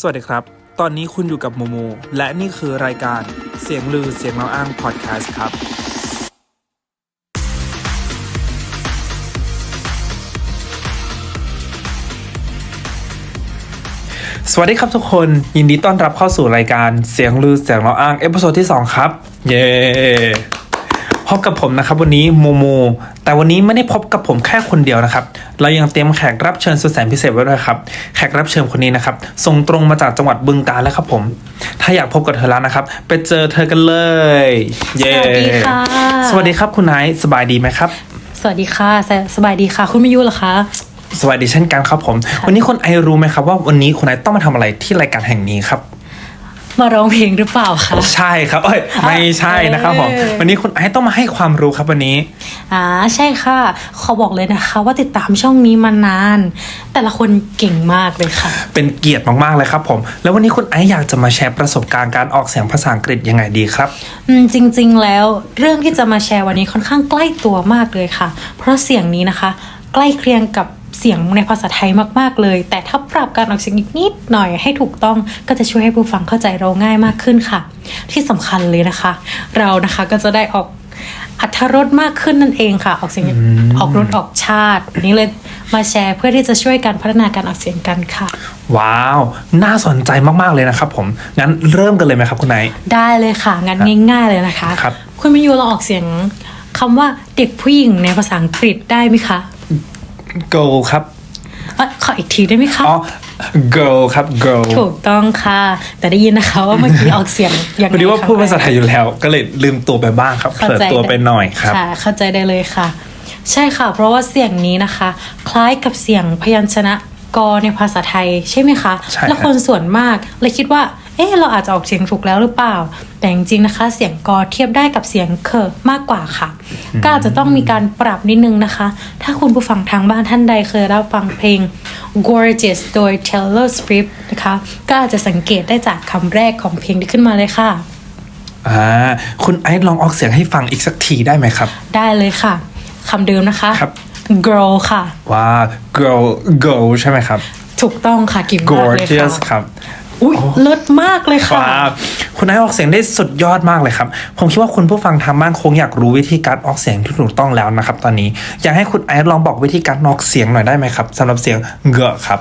สวัสดีครับ ตอนนี้คุณอยู่กับโมโม และนี่คือรายการเสียงลือเสียงเล่าอ้างพอดแคสต์ครับ สวัสดีครับทุกคนยินดีต้อนรับเข้าสู่รายการเสียงลือเสียงเล่าอ้างเอพิโซดที่ 2 ครับ เย้ พบกับผมนะครับวันนี้โมโม แต่วันนี้ไม่ได้พบกับผมแค่คนเดียวนะครับ เรายังเตรียมแขกรับเชิญสุดแสนพิเศษไว้ด้วยครับ แขกรับเชิญคนนี้นะครับส่งตรงมาจากจังหวัดบึงกาฬแล้วครับผม ถ้าอยากพบกับเธอแล้วนะครับ ไปเจอเธอกันเลย เย้สวัสดีค่ะ สวัสดีครับคุณไนท์สบายดีไหมครับ สวัสดีค่ะสสบายดีค่ะ คุณมิยุเหรอคะ สวัสดีเช่นกันครับผม วันนี้คนไอรู้ไหมครับว่าวันนี้คุณไอต้องมาทำอะไรที่รายการแห่งนี้ครับ มาร้องเพลงหรือเปล่าคะ ใช่ครับเอ้ยไม่ใช่นะครับผมเออวันนี้คุณไอต้องมาให้ความรู้ครับวันนี้ อ่าใช่ค่ะ ขอบอกเลยนะคะว่าติดตามช่องนี้มานาน แต่ละคนเก่งมากเลยค่ะ เป็นเกียรติมากๆเลยครับผม แล้ววันนี้คุณไออยากจะมาแชร์ประสบการณ์การออกเสียงภาษาอังกฤษยังไงดีครับ อืมจริง ๆ แล้วเรื่องที่จะมาแชร์วันนี้ค่อนข้างใกล้ตัวมากเลยค่ะ เพราะเสียงนี้นะคะ ใกล้เคียงกับ เสียงในภาษาไทยมากๆเลย แต่ถ้าปรับการออกเสียงอีกนิดหน่อยให้ถูกต้องก็จะช่วยให้ผู้ฟังเข้าใจเราง่ายมากขึ้นค่ะ ที่สำคัญเลยนะคะ เรานะคะก็จะได้ออกอัธรสมากขึ้นนั่นเองค่ะ ออกเสียงออกรสออกชาติวันนี้เลยมาแชร์เพื่อที่จะช่วยการพัฒนาการออกเสียงกันค่ะ ว้าว น่าสนใจมากๆเลยนะครับผม งั้นเริ่มกันเลยไหมครับคุณไอได้เลยค่ะ งั้นง่าย ๆเลยนะคะครับคุณมิยูลองออกเสียงคำว่าเด็กผู้หญิงในภาษาอังกฤษได้ไหมคะ go ครับเอ้ยขออีกทีได้ไหมคะอ๋อ girl ครับ girl ถูกต้องค่ะ แต่ได้ยินนะคะว่าเมื่อกี้ออกเสียงยังพอไงดีว่าคะพูดภาษาไทยอยู่แล้ว ก็เลยลืมตัวไปบ้างครับเผเข้าลอใจตัวไปหน่อยครับ ค่ะ เข้าใจได้เลยค่ะ ใช่ค่ะ เพราะว่าเสียงนี้นะคะ คล้ายกับเสียงพยัญชนะกในภาษาไทยใช่ไหมคะ ใช่ครับ แล้วคนส่วนมากเลยคิดว่า เอ๊ะเราอาจจะออกเสียงถูกแล้วหรือเปล่า แต่จริงๆนะคะ เสียงกอเทียบได้กับเสียงเคอมากกว่าค่ะ ก็อาจจะต้องมีการปรับนิดนึงนะคะ ถ้าคุณผู้ฟังทางบ้านท่านใดเคยรับฟังเพลง Gorgeous โดย Taylor Swift นะคะ ก็อาจจะสังเกตได้จากคำแรกของเพลงที่ขึ้นมาเลยค่ะอ่าคุณไอซ์ลองออกเสียงให้ฟังอีกสักทีได้ไหมครับ ได้เลยค่ะคำเดิมนะคะครับ girl ค่ะว่า girl girl ใช่ไหมครับ ถูกต้องค่ะกิ่มมากเลย gorgeous ค่ะครับ อุ้ยเลิศมากเลยค่ะว้าวคุณไอซ์ออกเสียงได้สุดยอดมากเลยครับ ผมคิดว่าคุณผู้ฟังทางบ้านคงอยากรู้วิธีการออกเสียงที่ถูกต้องแล้วนะครับ ตอนนี้อยากให้คุณไอซ์ลองบอกวิธีการออกเสียงหน่อยได้ไหมครับสำหรับเสียงเกอะครับ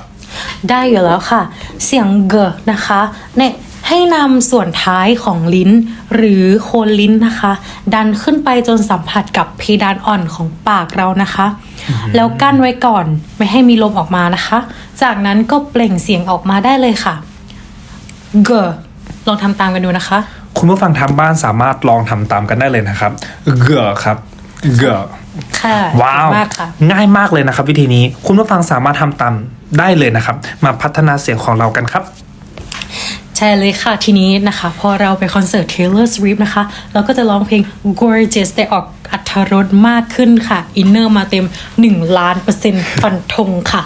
ได้อยู่แล้วค่ะ เสียงเกนะคะเนี่ยให้นำส่วนท้ายของลิ้น หรือโคนลิ้นนะคะ ดันขึ้นไปจนสัมผัสกับเพดานอ่อนของปากเรานะคะ แล้วกั้นไว้ก่อนไม่ให้มีลมออกมานะคะ จากนั้นก็เปล่งเสียงออกมาได้เลยค่ะ เกลองทำตามกันดูนะคะ คุณผู้ฟังทางบ้านสามารถลองทำตามกันได้เลยนะครับเกอะครับเกอะค่ะว้าวดีมากค่ะง่ายมากเลยนะครับ วิธีนี้คุณผู้ฟังสามารถทำตามได้เลยนะครับ มาพัฒนาเสียงของเรากันครับใช่เลยค่ะทีนี้นะคะ พอเราไปคอนเสิร์ต Taylor Swift นะคะ เราก็จะร้องเพลง Gorgeous ได้ออกอัธรสมากขึ้นค่ะ อินเนอร์มาเต็ม 1 ล้านเปอร์เซ็นต์ฟันธงค่ะ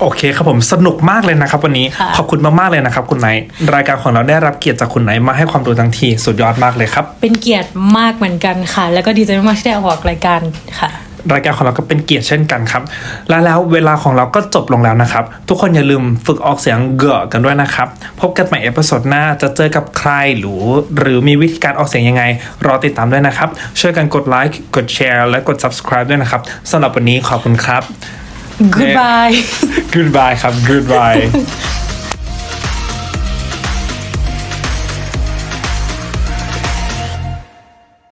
โอเคครับผมสนุกมากเลยนะครับ วันนี้ค่ะ ขอบคุณมากๆเลยนะครับ คุณไนท์รายการของเราได้รับเกียรติจากคุณไนท์มาให้ความรู้ทั้งทีสุดยอดมากเลยครับ เป็นเกียรติมากเหมือนกันค่ะ แล้วก็ดีใจมากๆที่ได้ออกรายการค่ะ รายการของเราก็เป็นเกียรติเช่นกันครับ และแล้วเวลาของเราก็จบลงแล้วนะครับ ทุกคนอย่าลืมฝึกออกเสียงเกอะกันด้วยนะครับ พบกันใหม่เอพิโซดหน้าจะเจอกับใครหรือ หรือมีวิธีการออกเสียงยังไง รอติดตามด้วยนะครับ ช่วยกันกดไลค์กดแชร์และกด subscribe ด้วยนะครับสำหรับวันนี้ขอบคุณครับ Goodbye goodbye ครับ goodbye